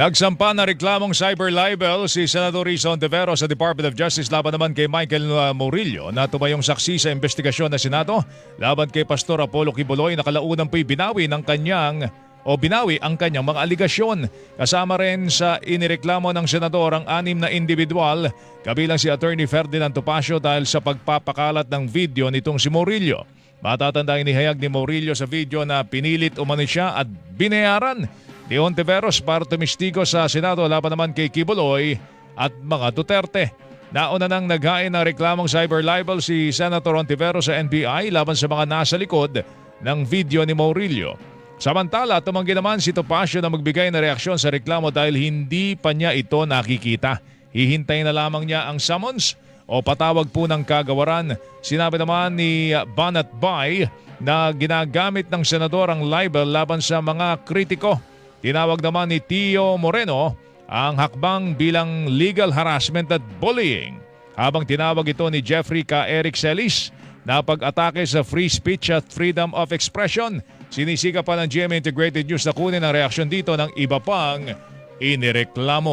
Nagsampa na reklamong cyber libel si Senador Rizon Devero sa Department of Justice laban naman kay Michael uh, Murillo na tumayong saksi sa investigasyon ng Senado laban kay Pastor Apollo Kibuloy na kalaunan po'y binawi ng kanyang o binawi ang kanyang mga aligasyon. Kasama rin sa inireklamo ng senador ang anim na individual kabilang si Attorney Ferdinand Topacio dahil sa pagpapakalat ng video nitong si Murillo. Matatanda inihayag ni Murillo sa video na pinilit umani siya at binayaran ni Ontiveros para tumistigo sa Senado laban naman kay Kibuloy at mga Duterte. Nauna nang naghain ng reklamong cyber libel si Senator Ontiveros sa NBI laban sa mga nasa likod ng video ni Murillo. Samantala, tumanggi naman si Topacio na magbigay ng reaksyon sa reklamo dahil hindi pa niya ito nakikita. Hihintay na lamang niya ang summons o patawag po ng kagawaran. Sinabi naman ni Banat Bay na ginagamit ng senador ang libel laban sa mga kritiko. Tinawag naman ni Tio Moreno ang hakbang bilang legal harassment at bullying. Habang tinawag ito ni Jeffrey K. Eric Celis na pag-atake sa free speech at freedom of expression. Sinisika pa ng GMA Integrated News na kunin ang reaksyon dito ng iba pang inireklamo.